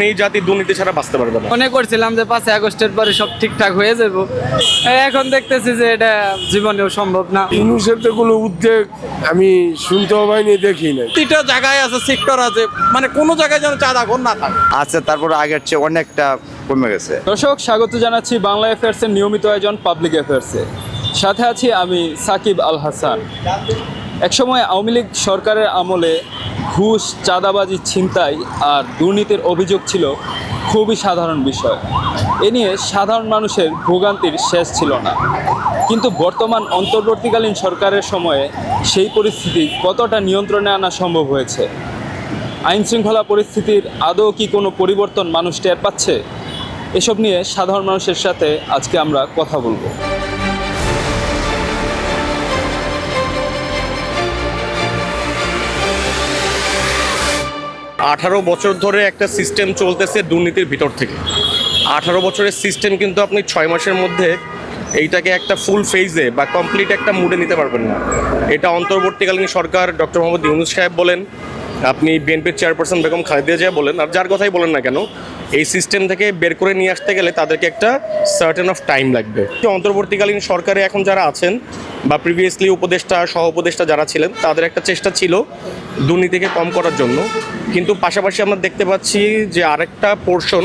কারণ এই জাতি দুর্নীতি ছাড়া বাঁচতে পারবে না। মনে করছিলাম যে পাঁচই আগস্টের পরে সব ঠিকঠাক হয়ে যাব। এখন দেখতেছি যে এটা জীবনেও সম্ভব না। ইউনুসের তো কোনো উদ্যোগ আমি শুনতেও পাইনি দেখি নাই। প্রতিটা জায়গায় আছে সেক্টর আছে মানে কোনো জায়গায় যেন চাঁদা ঘর না থাকে। আছে তারপর আগের চেয়ে অনেকটা কমে গেছে। দর্শক স্বাগত জানাচ্ছি বাংলা অ্যাফেয়ার্সের নিয়মিত আয়োজন পাবলিক অ্যাফেয়ার্সে সাথে আছি আমি সাকিব আল হাসান। একসময় আওয়ামী লীগ সরকারের আমলে ঘুষ, চাঁদাবাজি, ছিনতাই আর দুর্নীতির অভিযোগ ছিল খুবই সাধারণ বিষয়। এ নিয়ে সাধারণ মানুষের ভোগান্তির শেষ ছিল না। কিন্তু বর্তমান অন্তর্বর্তীকালীন সরকারের সময়ে সেই পরিস্থিতি কতটা নিয়ন্ত্রণে আনা সম্ভব হয়েছে? আইন শৃঙ্খলা পরিস্থিতির আদৌ কি কোনো পরিবর্তন মানুষ টের পাচ্ছে? এসব নিয়ে সাধারণ মানুষের সাথে আজকে আমরা কথা বলব। আঠারো বছর ধরে একটা সিস্টেম চলতেছে দুর্নীতির ভিতর থেকে। আঠারো বছরের সিস্টেম কিন্তু আপনি ছয় মাসের মধ্যে এইটাকে একটা ফুল ফেজে বা কমপ্লিট একটা মুডে নিতে পারবেন না। এটা অন্তর্বর্তীকালীন সরকার ডক্টর মোহাম্মদ ইউনুস সাহেব বলেন, আপনি বিএনপির চেয়ারপারসন বেগম খালেদিয়া জিয়া বলেন, আর যার কথাই বলেন না কেন এই সিস্টেম থেকে বের করে নিয়ে আসতে গেলে তাদেরকে একটা সার্টেন অফ টাইম লাগবে। অন্তর্বর্তীকালীন সরকারে এখন যারা আছেন বা প্রিভিয়াসলি উপদেষ্টা, সহ উপদেষ্টা যারা ছিলেন, তাদের একটা চেষ্টা ছিল দুর্নীতিকে কম করার জন্য। কিন্তু পাশাপাশি আমরা দেখতে পাচ্ছি যে আরেকটা পোর্শন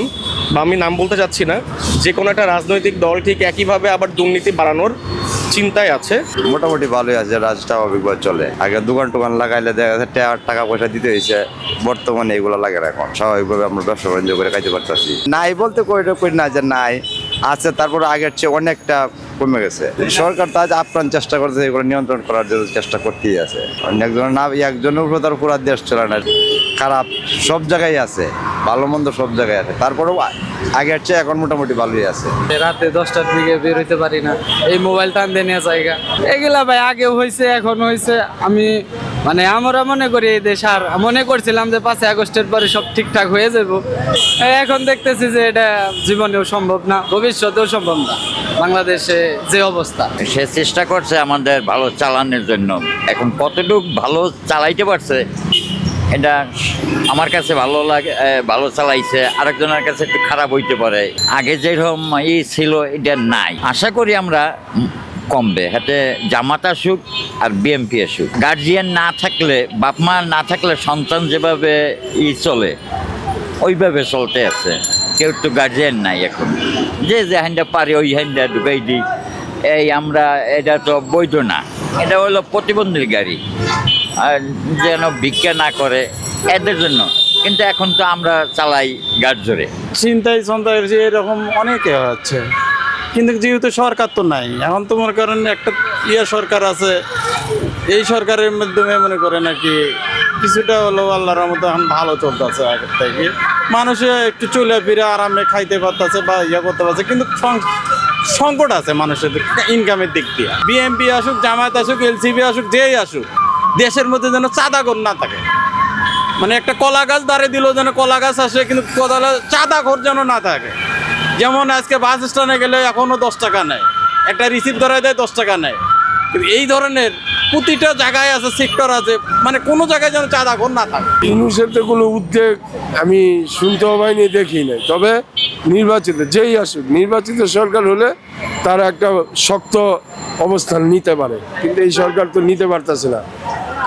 বা আমি নাম বলতে চাচ্ছি না, যে কোনো একটা রাজনৈতিক দল ঠিক একইভাবে আবার দুর্নীতি বাড়ানোর চিন্তায় আছে। মোটামুটি ভালোই আছে রাজ স্বাভাবিকভাবে চলে। আগে দোকান টোকান লাগাইলে দেখা যাচ্ছে টা- টাকা পয়সা দিতে হয়েছে, বর্তমানে এগুলো লাগে না এখন। স্বাভাবিকভাবে আমরা ব্যবসা বাণিজ্য করে খাইতে পারতেছি। নাই বলতে কই না যে নাই, আছে তারপর আগের চেয়ে অনেকটা কমে গেছে। সরকার তো আজ আপ্রাণ চেষ্টা করছে এগুলো নিয়ন্ত্রণ করার জন্য চেষ্টা করতেই আছে। একজনের না একজনের উপরে তার পুরা দেশ চলে না। খারাপ সব জায়গায় আছে, ভালো মন্দ সব জায়গায় আছে। তারপরেও আগের চেয়ে এখন মোটামুটি ভালোই আছে। রাতে দশটার দিকে বের হইতে পারি না। এই মোবাইল টান দিয়ে নিয়ে জায়গা। এগুলা ভাই আগেও হয়েছে এখন হয়েছে আমি মানে আমরা মনে করি এই দেশ আর মনে করছিলাম যে পাঁচই আগস্টের পরে সব ঠিকঠাক হয়ে যাব। এখন দেখতেছি যে এটা জীবনেও সম্ভব না, ভবিষ্যতেও সম্ভব না, বাংলাদেশে যে অবস্থা। সে চেষ্টা করছে আমাদের ভালো চালানোর জন্য। এখন কতটুকু ভালো চালাইতে পারছে, এটা আমার কাছে ভালো লাগে ভালো চালাইছে, আরেকজনের কাছে একটু খারাপ হইতে পারে। আগে যেরকম ই ছিল, এটা নাই। আশা করি আমরা কমবে। হাতে জামাত আসুক আর বিএমপি আসুক। গার্জিয়ান না থাকলে, বাপ মা না থাকলে সন্তান যেভাবে ই চলে, ওইভাবে চলতে আছে। কেউ তো গার্জিয়ান নাই এখন। যে যে হ্যান্ডা পারে, ওই হ্যান্ডা ঢুকাই দিই। এই আমরা, এটা তো বৈধ না। এটা হলো প্রতিবন্ধীর গাড়ি। আর যেন ভিক্ষা না করে, এদের জন্য। কিন্তু এখন তো আমরা চালাই গাড় জোরে চিন্তাই চিন্তাই যে এরকম অনেকে হচ্ছে কিন্তু যেহেতু সরকার তো নাই, এখন তো মনে করেন একটা ইয়ে সরকার আছে, এই সরকারের মাধ্যমে মনে করে নাকি কিছুটা হলো আল্লাহর মতো এখন ভালো চলতেছে আগের থেকে। মানুষে একটু চলে ফিরে আরামে খাইতে পারতেছে বা ইয়ে করতে পারছে কিন্তু সংকট আছে মানুষের ইনকামের দিক দিয়ে। বিএমপি আসুক, জামায়াত আসুক এলসিবি আসুক, যেই আসুক, দেশের মধ্যে যেন চাঁদাগর না থাকে। মানে একটা কলা গাছ দাঁড়িয়ে দিল যেন কলা গাছ আসে, কিন্তু চাঁদা ঘর যেন না থাকে। যেমন আজকে বাস স্ট্যান্ডে গেলে এখনও দশ টাকা নেয়। একটা রিসিপ্ট ধরায় দেয়, দশ টাকা নেয়। কিন্তু এই ধরনের প্রতিটা জায়গায় আছে সেক্টর আছে মানে কোনো জায়গায় যেন চাঁদা ঘর না থাকে। ইউনুসের তো কোনো উদ্যোগ আমি শুনতেও পাইনি, দেখি নাই। তবে নির্বাচিত, যেই আসুক, নির্বাচিত সরকার হলে তারা একটা শক্ত অবস্থান নিতে পারে। কিন্তু এই সরকার তো নিতে পারতেছে না।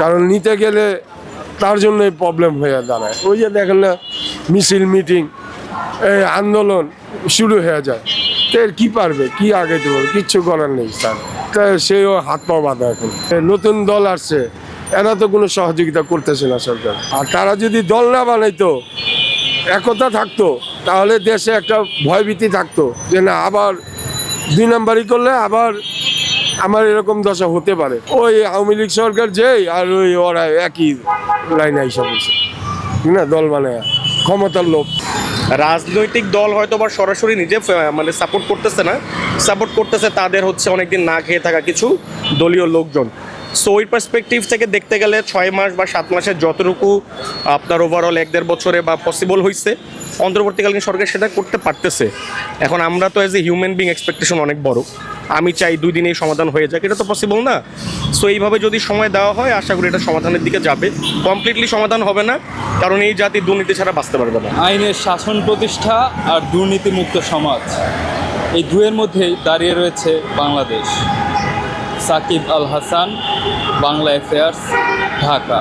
কারণ নিতে গেলে তার জন্যই প্রবলেম হয়ে দাঁড়ায়। ওই যে দেখেন না, মিছিল মিটিং এই আন্দোলন শুরু হয়ে যায়। তো কি পারবে? কি আগে দেবো? কিচ্ছু করার নেই, স্যার। তা সেও হাত পা বাঁধা এখন। নতুন দল আসছে, এরা তো কোনো সহযোগিতা করতেছে না সরকার। আর তারা যদি দল না বানাইতো, একতা থাকতো, তাহলে দেশে একটা ভয়ভীতি থাকতো যে না, আবার দুই নাম্বারই করলে আবার আমার এরকম দশা হতে পারে। ওই আওয়ামী লীগ সরকার যেই, আর ওই ওরা একই লাইনে বলছে না, দল বানায়, ক্ষমতার লোভ। রাজনৈতিক দল হয়তো বা সরাসরি নিজে মানে সাপোর্ট করতেছে না। সাপোর্ট করতেছে, তাদের হচ্ছে অনেকদিন না খেয়ে থাকা কিছু দলীয় লোকজন। সো ওই পার্সপেক্টিভ থেকে দেখতে গেলে ছয় মাস বা সাত মাসের যতটুকু আপনার ওভারঅল এক দেড় বছরে বা পসিবল হয়েছে অন্তর্বর্তীকালীন সরকার সেটা করতে পারতেছে। এখন আমরা তো as a human being expectation অনেক বড়। আমি চাই দুই দিনেই সমাধান হয়ে যাক, এটা তো পসিবল না। সো এইভাবে যদি সময় দেওয়া হয়, আশা করি এটা সমাধানের দিকে যাবে। কমপ্লিটলি সমাধান হবে না, কারণ এই জাতি দুর্নীতি ছাড়া বাঁচতে পারবে না। আইনের শাসন প্রতিষ্ঠা আর দুর্নীতিমুক্ত সমাজ, এই দুয়ের মধ্যেই দাঁড়িয়ে রয়েছে বাংলাদেশ। সাকিব আল হাসান, বাংলা অ্যাফেয়ার্স, ঢাকা।